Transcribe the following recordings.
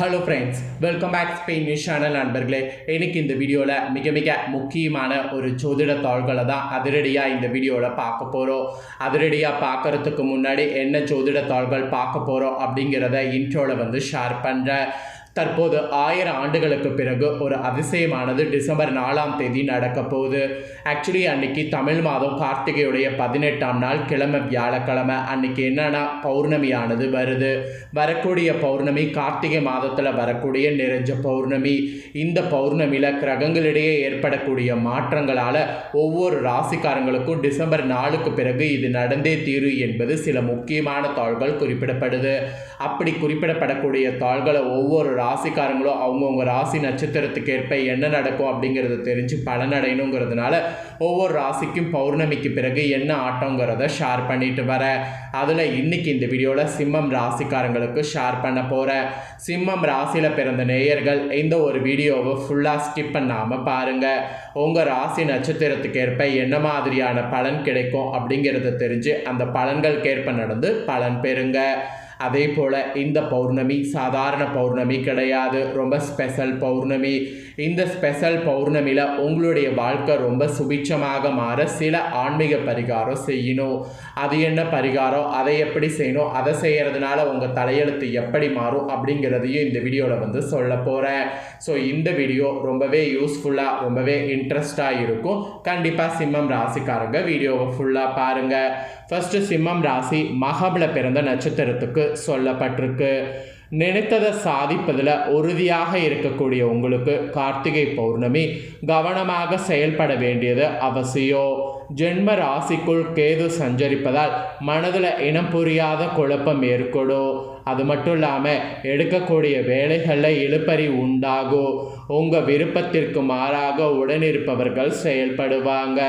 Hello friends welcome back Spain news channel நண்பர்களே. எனக்கு இந்த வீடியோவில் மிக மிக முக்கியமான ஒரு ஜோதிட தாள்களை தான் அதிரடியாக இந்த வீடியோவில் பார்க்க போகிறோம் அதிரடியாக பார்க்கறதுக்கு முன்னாடி என்ன ஜோதிட தாள்கள் பார்க்க போகிறோம் அப்படிங்கிறத இன்ட்ரோவில் வந்து ஷேர் பண்ணுறேன் தற்போது ஆயிரம் ஆண்டுகளுக்கு பிறகு ஒரு அதிசயமானது டிசம்பர் நாலாம் தேதி நடக்க போகுது. ஆக்சுவலி அன்னைக்கு தமிழ் மாதம் கார்த்திகையுடைய பதினெட்டாம் நாள் கிழமை வியாழக்கிழமை. அன்னைக்கு என்னன்னா பௌர்ணமியானது வருது. வரக்கூடிய பௌர்ணமி கார்த்திகை மாதத்தில் வரக்கூடிய நிறைஞ்ச பௌர்ணமி. இந்த பௌர்ணமியில் கிரகங்களிடையே ஏற்படக்கூடிய மாற்றங்களால் ஒவ்வொரு ராசிக்காரங்களுக்கும் டிசம்பர் நாலுக்கு பிறகு இது நடந்தே தீரும் என்பது சில முக்கியமான தாள்கள் குறிப்பிடப்படுது. அப்படி குறிப்பிடப்படக்கூடிய தாள்களை ஒவ்வொரு ராசிக்காரங்களும் அவங்கவுங்க ராசி நட்சத்திரத்துக்கு ஏற்ப என்ன நடக்கும் அப்படிங்கிறத தெரிஞ்சு பலனடையணுங்கிறதுனால ஒவ்வொரு ராசிக்கும் பௌர்ணமிக்கு பிறகு என்ன ஆட்டங்கிறத ஷேர் பண்ணிட்டு வரேன் அதில் இன்னைக்கு இந்த வீடியோவில் சிம்மம் ராசிக்காரங்களுக்கு ஷேர் பண்ண போகிறேன் சிம்மம் ராசியில் பிறந்த நேயர்கள் இந்த ஒரு வீடியோவை ஃபுல்லாக ஸ்கிப் பண்ணாமல் பாருங்கள் உங்கள் ராசி நட்சத்திரத்துக்கு ஏற்ப என்ன மாதிரியான பலன் கிடைக்கும் அப்படிங்கிறத தெரிஞ்சு அந்த பலன்களுக்கேற்ப நடந்து பலன் பெறுங்க. அதே போல் இந்த பௌர்ணமி சாதாரண பௌர்ணமி கிடையாது. ரொம்ப ஸ்பெஷல் பௌர்ணமி. இந்த ஸ்பெஷல் பௌர்ணமியில் உங்களுடைய வாழ்க்கை ரொம்ப சுபிட்சமாக மாற சில ஆன்மீக பரிகாரம் செய்யணும். அது என்ன பரிகாரம்? அதை எப்படி செய்யணும்? அதை செய்கிறதுனால உங்கள் தலையெழுத்து எப்படி மாறும் அப்படிங்கிறதையும் இந்த வீடியோவில் வந்து சொல்ல போகிறேன் ஸோ இந்த வீடியோ ரொம்பவே யூஸ்ஃபுல்லாக ரொம்பவே இன்ட்ரெஸ்டாக இருக்கும். கண்டிப்பாக சிம்மம் ராசிக்காரங்க வீடியோவை ஃபுல்லாக பாருங்கள் ஃபஸ்ட்டு சிம்மம் ராசி மகாபல பிறந்த நட்சத்திரத்துக்கு சொல்லப்பட்டிருக்கு. நினைத்ததை சாதிப்பதில் உறுதியாக இருக்கக்கூடிய உங்களுக்கு கார்த்திகை பௌர்ணமி கவனமாக செயல்பட வேண்டியது அவசியம். ஜென்ம ராசிக்குள் கேது சஞ்சரிப்பதால் மனதில் இனம் புரியாத குழப்பம் ஏற்படும். அது மட்டும் இல்லாமல் எடுக்கக்கூடிய வேலைகளில் இழுப்பறி உண்டாகும். உங்கள் விருப்பத்திற்கு மாறாக உடனிருப்பவர்கள் செயல்படுவாங்க.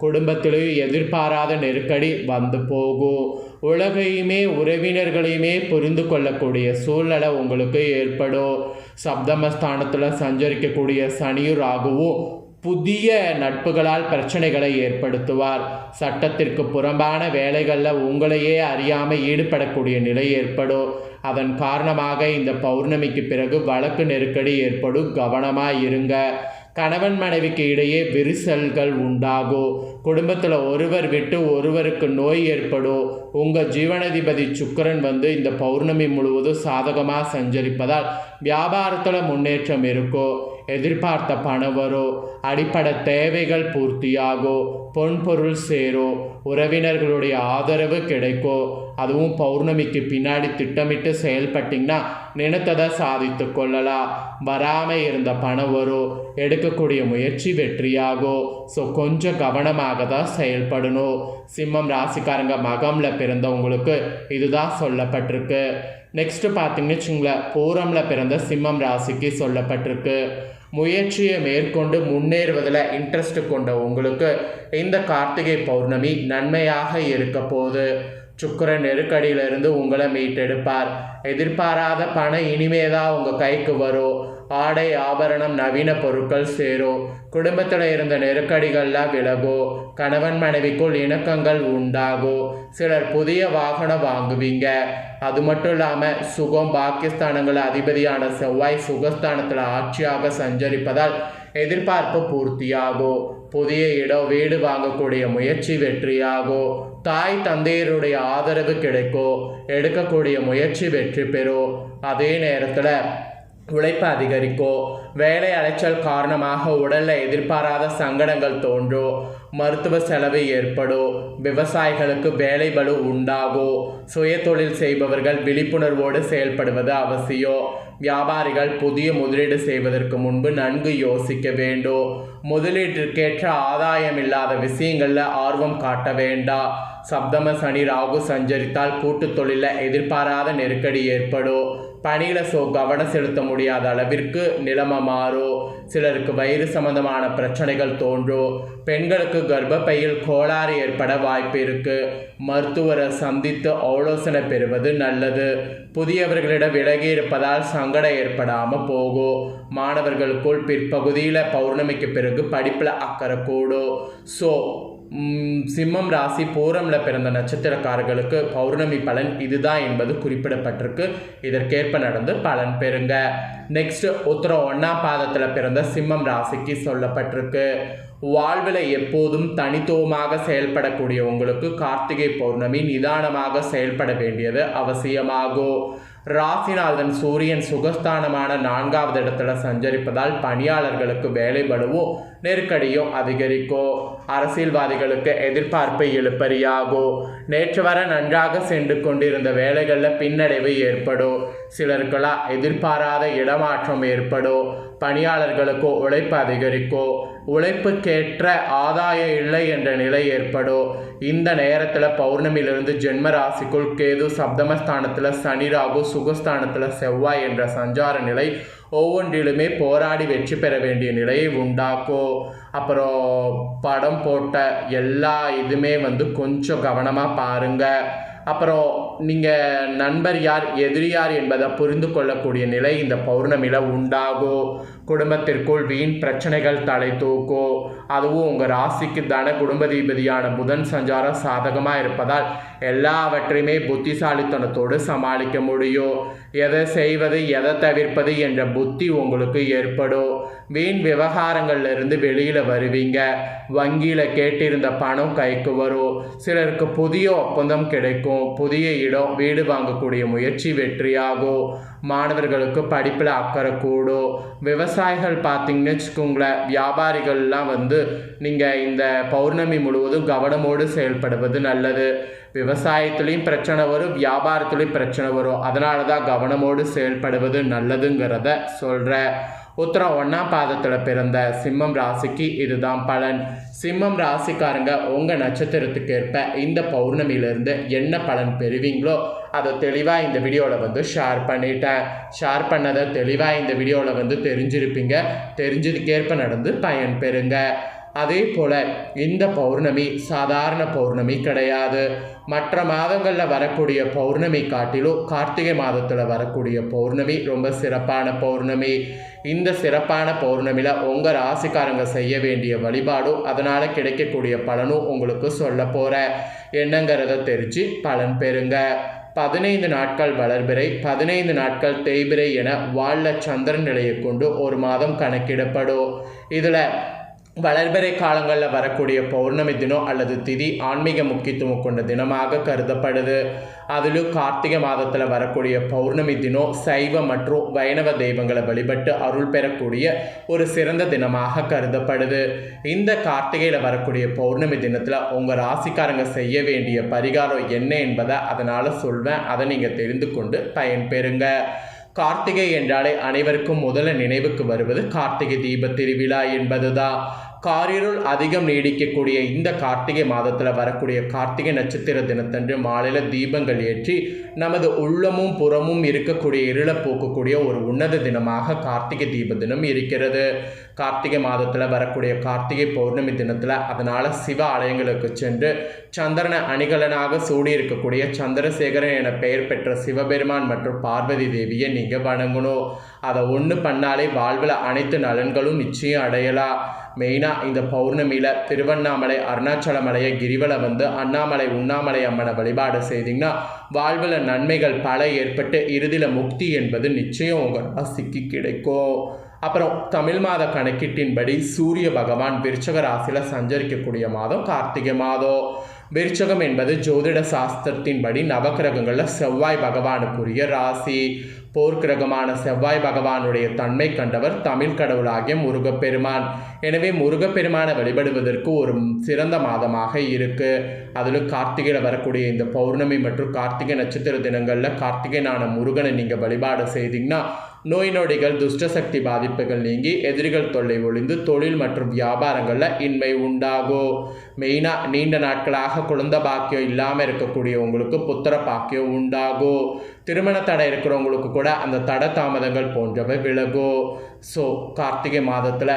குடும்பத்திலேயும் எதிர்பாராத நெருக்கடி வந்து போகும். உலகையுமே உறவினர்களையுமே புரிந்து கொள்ளக்கூடிய சூழ்நிலை உங்களுக்கு ஏற்படும். சப்தமஸ்தானத்தில் சஞ்சரிக்கக்கூடிய சனியும் ராகுவும் புதிய நட்புகளால் பிரச்சனைகளை ஏற்படுத்துவார். சட்டத்திற்கு புறம்பான வேலைகளில் உங்களையே அறியாமல் ஈடுபடக்கூடிய நிலை ஏற்படும். அதன் காரணமாக இந்த பௌர்ணமிக்கு பிறகு வழக்கு நெருக்கடி ஏற்படும். கவனமாக இருங்க. கணவன் மனைவிக்கு இடையே விரிசல்கள் உண்டாகும். குடும்பத்தில் ஒருவர் விட்டு ஒருவருக்கு நோய் ஏற்படும். உங்கள் ஜீவனாதிபதி சுக்கரன் வந்து இந்த பௌர்ணமி முழுவதும் சாதகமாக சஞ்சரிப்பதால் வியாபாரத்தில் முன்னேற்றம் இருக்கும். எதிர்பார்த்த பணம் வரும். அடிப்படை தேவைகள் பூர்த்தியாகும். பொன்பொருள் சேரும். உறவினர்களுடைய ஆதரவு கிடைக்கும். அதுவும் பௌர்ணமிக்கு பின்னாடி திட்டமிட்டு செயல்பட்டிங்கன்னா நினைத்ததை சாதித்து கொள்ளலாம். வராமல் இருந்த பணம் வரும். எடுக்கக்கூடிய முயற்சி வெற்றியாகும். ஸோ கொஞ்சம் கவனமாக தான் செயல்படணும். சிம்மம் ராசிக்காரங்க மகமில் பிறந்தவங்களுக்கு இதுதான் சொல்லப்பட்டிருக்கு. நெக்ஸ்ட்டு பார்த்தீங்கன்னு வச்சுங்களேன் பூரமில் பிறந்த சிம்மம் ராசிக்கு சொல்லப்பட்டிருக்கு. முயற்சியை மேற்கொண்டு முன்னேறுவதில் இன்ட்ரெஸ்ட் கொண்ட உங்களுக்கு இந்த கார்த்திகை பௌர்ணமி நன்மையாக இருக்க போகுது. சுக்கர நெருக்கடியிலிருந்து உங்களை மீட்டெடுப்பார். எதிர்பாராத பணம் இனிமே தான் உங்கள் கைக்கு வரும் ஆடை ஆபரணம் நவீன பொருட்கள் சேரும் குடும்பத்தில் இருந்த நெருக்கடிகள்லாம் விலகும் கணவன் மனைவிக்குள் இணக்கங்கள் உண்டாகும் சிலர் புதிய வாகனம் வாங்குவீங்க. அது மட்டும் இல்லாமல் சுகம் பாகிஸ்தானங்கள் அதிபதியான செவ்வாய் சுகஸ்தானத்தில் ஆட்சியாக சஞ்சரிப்பதால் எதிர்பார்ப்பு பூர்த்தியாகும் புதிய இடம் வீடு வாங்கக்கூடிய முயற்சி வெற்றியாகும் தாய் தந்தையருடைய ஆதரவு கிடைக்கும் எடுக்கக்கூடிய முயற்சி வெற்றி பெறும் அதே நேரத்தில் உழைப்பு அதிகரிக்கும் வேலை அலைச்சல் காரணமாக உடலில் எதிர்பாராத சங்கடங்கள் தோன்றும் மருத்துவ செலவு ஏற்படும் விவசாயிகளுக்கு வேலை பலு உண்டாகும் சுய தொழில் செய்பவர்கள் விழிப்புணர்வோடு செயல்படுவது அவசியம் வியாபாரிகள் புதிய முதலீடு செய்வதற்கு முன்பு நன்கு யோசிக்க வேண்டும் முதலீட்டிற்கேற்ற ஆதாயம் இல்லாத விஷயங்களில் ஆர்வம் காட்ட வேண்டாம் சப்தம சனி ராகு சஞ்சரித்தால் கூட்டு தொழிலில் எதிர்பாராத நெருக்கடி ஏற்படும் பணியில் சோ கவனம் செலுத்த முடியாத அளவிற்கு நிலைமை மாறும் சிலருக்கு வயிறு சம்பந்தமான பிரச்சனைகள் தோன்றும் பெண்களுக்கு கர்ப்பப்பையில் கோளாறு ஏற்பட வாய்ப்பு இருக்கு. மருத்துவரை சந்தித்து ஆலோசனை பெறுவது நல்லது. புதியவர்களிடம் விலகி இருப்பதால் சங்கடம் ஏற்படாமல் போகும் மாணவர்களுக்குள் பிற்பகுதியில் பௌர்ணமிக்கு பிறகு படிப்பில் அக்கறை கூடும் ஸோ சிம்மம் ராசி பூரமில் பிறந்த நட்சத்திரக்காரர்களுக்கு பௌர்ணமி பலன் இதுதான் என்பது குறிப்பிடப்பட்டிருக்கு. இதற்கேற்ப நடந்து பலன் பெறுங்க. நெக்ஸ்ட் உத்தரம் ஒன்றாம் பாதத்தில் பிறந்த சிம்மம் ராசிக்கு சொல்லப்பட்டிருக்கு. வாழ்வில் எப்போதும் தனித்துவமாக செயல்படக்கூடிய உங்களுக்கு கார்த்திகை பௌர்ணமி நிதானமாக செயல்பட வேண்டியது அவசியமாகும் ராசிநாதன் சூரியன் சுகஸ்தானமான நான்காவது இடத்துல சஞ்சரிப்பதால் பணியாளர்களுக்கு வேலை பளுவும் நெருக்கடியும் அதிகரிக்கும். அரசியல்வாதிகளுக்கு எதிர்பார்ப்பு எழுப்பறியாகும். நேற்று வர நன்றாக சென்று கொண்டிருந்த வேலைகளில் பின்னடைவு ஏற்படும். சிலருக்கெல்லாம் எதிர்பாராத இடமாற்றம் ஏற்படும். பணியாளர்களுக்கு உழைப்பு அதிகரிக்கும். உழைப்புக்கேற்ற ஆதாயம் இல்லை என்ற நிலை ஏற்படும். இந்த நேரத்தில் பௌர்ணமியிலிருந்து ஜென்ம ராசிக்குள் கேது சப்தமஸ்தானத்தில் சனி ராகு சுகஸ்தானத்தில் செவ்வாய் என்ற சஞ்சார நிலை ஒவ்வொன்றிலுமே போராடி வெற்றி பெற வேண்டிய நிலையை உண்டாக்கும் அப்புறம் படம் போட்ட எல்லா இதுமே வந்து கொஞ்சம் கவனமாக பாருங்கள் அப்புறம் நீங்கள் நண்பர் யார் எதிரி யார் என்பதை புரிந்து கொள்ளக்கூடிய நிலை இந்த பௌர்ணமியில் உண்டாகும் குடும்பத்திற்குள் வீண் பிரச்சனைகள் தலை தூக்கும் அதுவும் உங்கள் ராசிக்கு தன குடும்பதிபதியான புதன் சஞ்சாரம் சாதகமாக இருப்பதால் எல்லாவற்றையுமே புத்திசாலித்தனத்தோடு சமாளிக்க முடியும். எதை செய்வது எதை தவிர்ப்பது என்ற புத்தி உங்களுக்கு ஏற்படும். வீண் விவகாரங்கள்லேருந்து வெளியில் வருவீங்க. வங்கியில் கேட்டிருந்த பணம் கைக்கு வரும். சிலருக்கு புதிய ஒப்பந்தம் கிடைக்கும். புதிய இடம் வீடு வாங்கக்கூடிய முயற்சி வெற்றியாகும். மாணவர்களுக்கு படிப்பில் அக்கறை கூடும் விவசாயிகள் பார்த்தீங்கன்னு வச்சுக்கோங்களேன் வியாபாரிகள்லாம் வந்து நீங்கள் இந்த பௌர்ணமி முழுவதும் கவனமோடு செயல்படுவது நல்லது. விவசாயத்துலேயும் பிரச்சனை வரும் வியாபாரத்துலேயும் பிரச்சனை வரும். அதனால தான் கவனமோடு செயல்படுவது நல்லதுங்கிறத சொல்கிறேன் உத்தரம் ஒன்றாம் பாதத்தில் பிறந்த சிம்மம் ராசிக்கு இதுதான் பலன். சிம்மம் ராசிக்காரங்க உங்கள் நட்சத்திரத்துக்கு ஏற்ப இந்த பௌர்ணமியிலேருந்து என்ன பலன் பெறுவீங்களோ அதை தெளிவாக இந்த வீடியோவில் வந்து ஷேர் பண்ணிட்டேன். ஷேர் பண்ணதை தெளிவாக இந்த வீடியோவில் வந்து தெரிஞ்சிருப்பீங்க. தெரிஞ்சதுக்கேற்ப நடந்து பயன் பெறுங்க. அதே போல் இந்த பௌர்ணமி சாதாரண பௌர்ணமி கிடையாது. மற்ற மாதங்களில் வரக்கூடிய பௌர்ணமி காட்டிலும் கார்த்திகை மாதத்தில் வரக்கூடிய பௌர்ணமி ரொம்ப சிறப்பான பௌர்ணமி. இந்த சிறப்பான பௌர்ணமியில் உங்கள் ராசிக்காரங்க செய்ய வேண்டிய வழிபாடும் அதனால் கிடைக்கக்கூடிய பலனும் உங்களுக்கு சொல்ல போகிற என்னங்கிறத தெரிஞ்சு பலன் பெறுங்க. பதினைந்து நாட்கள் வளர்பிறை பதினைந்து நாட்கள் தேய்பிறை என வாழ சந்திரன் நிலையை கொண்டு ஒரு மாதம் கணக்கிடப்படும். இதில் வளர்பிறை காலங்களில் வரக்கூடிய பௌர்ணமி தினம் அல்லது திதி ஆன்மீக முக்கியத்துவம் கொண்ட தினமாக கருதப்படுது. அதிலும் கார்த்திகை மாதத்தில் வரக்கூடிய பௌர்ணமி தினம் சைவ மற்றும் வைணவ தெய்வங்களை வழிபட்டு அருள் பெறக்கூடிய ஒரு சிறந்த தினமாக கருதப்படுது. இந்த கார்த்திகையில் வரக்கூடிய பௌர்ணமி தினத்தில் உங்கள் ராசிக்காரங்க செய்ய வேண்டிய பரிகாரம் என்ன என்பதை அதனால் சொல்வேன். அதை நீங்கள் தெரிந்து கொண்டு பயன்பெறுங்க. கார்த்திகை என்றாலே அனைவருக்கும் முதல்ல நினைவுக்கு வருவது கார்த்திகை தீப திருவிழா என்பதுதான். காரிருள் அதிகம் நீடிக்கக்கூடிய இந்த கார்த்திகை மாதத்தில் வரக்கூடிய கார்த்திகை நட்சத்திர தினத்தன்று மாலையில் தீபங்கள் ஏற்றி நமது உள்ளமும் புறமும் இருக்கக்கூடிய இருளை போக்கக்கூடிய ஒரு உன்னத தினமாக கார்த்திகை தீப தினம் இருக்கிறது. கார்த்திகை மாதத்தில் வரக்கூடிய கார்த்திகை பௌர்ணமி தினத்தில் அதனால் சிவ ஆலயங்களுக்கு சென்று சந்திரனை அணிகலனாக சூடி இருக்கக்கூடிய சந்திரசேகரன் என பெயர் பெற்ற சிவபெருமான் மற்றும் பார்வதி தேவியை நீங்கள் வணங்கணும். அதை ஒன்று பண்ணாலே வாழ்வில் அனைத்து நலன்களும் நிச்சயம் அடையலாம் மெயினாக இந்த பௌர்ணமியில் திருவண்ணாமலை அருணாச்சல மலையை கிரிவலை வந்து அண்ணாமலை உண்ணாமலை அம்மனை வழிபாடு செய்தீங்கன்னா வாழ்வில் நன்மைகள் பல ஏற்பட்டு இறுதியில் முக்தி என்பது நிச்சயம் உங்கள் ராசிக்கு கிடைக்கும். அப்புறம் தமிழ் மாத கணக்கீட்டின்படி சூரிய பகவான் விருச்சக ராசியில் சஞ்சரிக்கக்கூடிய மாதம் கார்த்திகை மாதம். விருச்சகம் என்பது ஜோதிட சாஸ்திரத்தின்படி நவக்கிரகங்களில் செவ்வாய் பகவானுக்குரிய ராசி. போர்க்கிரகமான செவ்வாய் பகவானுடைய தன்மை கண்டவர் தமிழ் கடவுளாகிய முருகப்பெருமான். எனவே முருகப்பெருமானை வழிபடுவதற்கு ஒரு சிறந்த மாதமாக இருக்குது அதில் கார்த்திகையில் வரக்கூடிய இந்த பௌர்ணமி மற்றும் கார்த்திகை நட்சத்திர தினங்களில் கார்த்திகைனான முருகனை நீங்கள் வழிபாடு செய்தீங்கன்னா நோய் நொடிகள் துஷ்டசக்தி பாதிப்புகள் நீங்கி எதிரிகள் தொல்லை ஒளிந்து தொழில் மற்றும் வியாபாரங்களில் இன்மை உண்டாகும் மெயினாக நீண்ட நாட்களாக குழந்தை பாக்கியம் இல்லாமல் இருக்கக்கூடிய உங்களுக்கு புத்திர பாக்கியம் உண்டாகும் திருமண தடை இருக்கிறவங்களுக்கு கூட அந்த தட தாமதங்கள் போன்றவை விலகும் ஸோ கார்த்திகை மாதத்தில்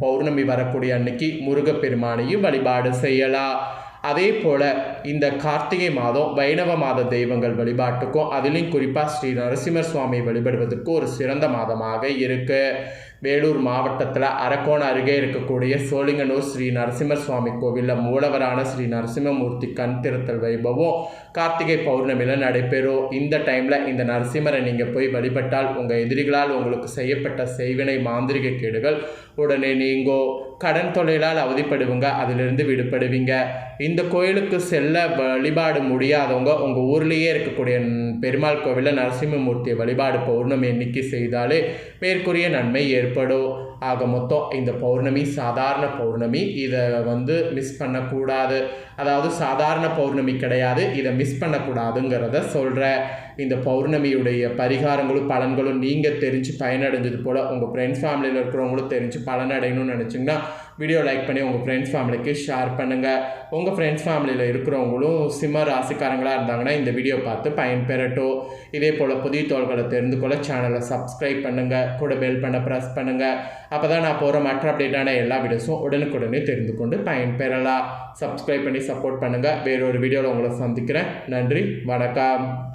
பௌர்ணமி வரக்கூடிய அன்னைக்கு முருகப்பெருமானையும் வழிபாடு செய்யலாம். அதே போல் இந்த கார்த்திகை மாதம் வைணவ மாத தெய்வங்கள் வழிபாட்டுக்கும் அதிலும் குறிப்பாக ஸ்ரீ நரசிம்மர் சுவாமி வழிபடுவதற்கு ஒரு சிறந்த மாதமாக இருக்குது வேலூர் மாவட்டத்தில் அரக்கோணம் அருகே இருக்கக்கூடிய சோழிங்கனூர் ஸ்ரீ நரசிம்மர் சுவாமி கோவிலில் மூலவரான ஸ்ரீ நரசிம்மமூர்த்தி கண் திருத்தல் வைபவம் கார்த்திகை பௌர்ணமியில் நடைபெறும். இந்த டைமில் இந்த நரசிம்மரை நீங்கள் போய் வழிபட்டால் உங்கள் எதிரிகளால் உங்களுக்கு செய்யப்பட்ட செய்வினை மாந்திரிக கேடுகள் உடனே நீங்கோ. கடன் தொழிலால் அவதிப்படுவீங்க அதிலிருந்து விடுபடுவீங்க. இந்த கோயிலுக்கு செல்ல வழிபாடு முடியாதவங்க உங்கள் ஊர்லேயே இருக்கக்கூடிய பெருமாள் கோவிலில் நரசிம்மமூர்த்தியை வழிபாடு பௌர்ணமி எண்ணிக்கை செய்தாலே மேற்கூறிய நன்மை ஏற்படும். ஆக மொத்தம் இந்த பௌர்ணமி சாதாரண பௌர்ணமி. இதை வந்து மிஸ் பண்ணக்கூடாது. அதாவது சாதாரண பௌர்ணமி கிடையாது. இதை மிஸ் பண்ணக்கூடாதுங்கிறத சொல்கிறேன் இந்த பௌர்ணமியுடைய பரிகாரங்களும் பலன்களும் நீங்கள் தெரிஞ்சு பயனடைஞ்சது போல் உங்கள் ஃப்ரெண்ட்ஸ் ஃபேமிலியில் இருக்கிறவங்களும் தெரிஞ்சு பலனடையணும்னு நினச்சிங்கன்னா வீடியோ லைக் பண்ணி உங்கள் ஃப்ரெண்ட்ஸ் ஃபேமிலிக்கு ஷேர் பண்ணுங்கள் உங்கள் ஃப்ரெண்ட்ஸ் ஃபேமிலியில் இருக்கிறவங்களும் சிம்ம ராசிக்காரங்களாக இருந்தாங்கன்னா இந்த வீடியோ பார்த்து பயன்பெறட்டும். இதே போல் புதிய தோள்களை தெரிந்து கொள்ள சேனலை சப்ஸ்கிரைப் பண்ணுங்கள் கூட பெல் பண்ண ப்ரெஸ் பண்ணுங்கள் அப்போ தான் நான் போகிற மற்ற அப்டேட்டான எல்லா வீடியோஸும் உடனுக்குடனே தெரிந்து கொண்டு பயன்பெறலாம். சப்ஸ்கிரைப் பண்ணி சப்போர்ட் பண்ணுங்கள் வேறொரு வீடியோவில் உங்களை சந்திக்கிறேன். நன்றி. வணக்கம்.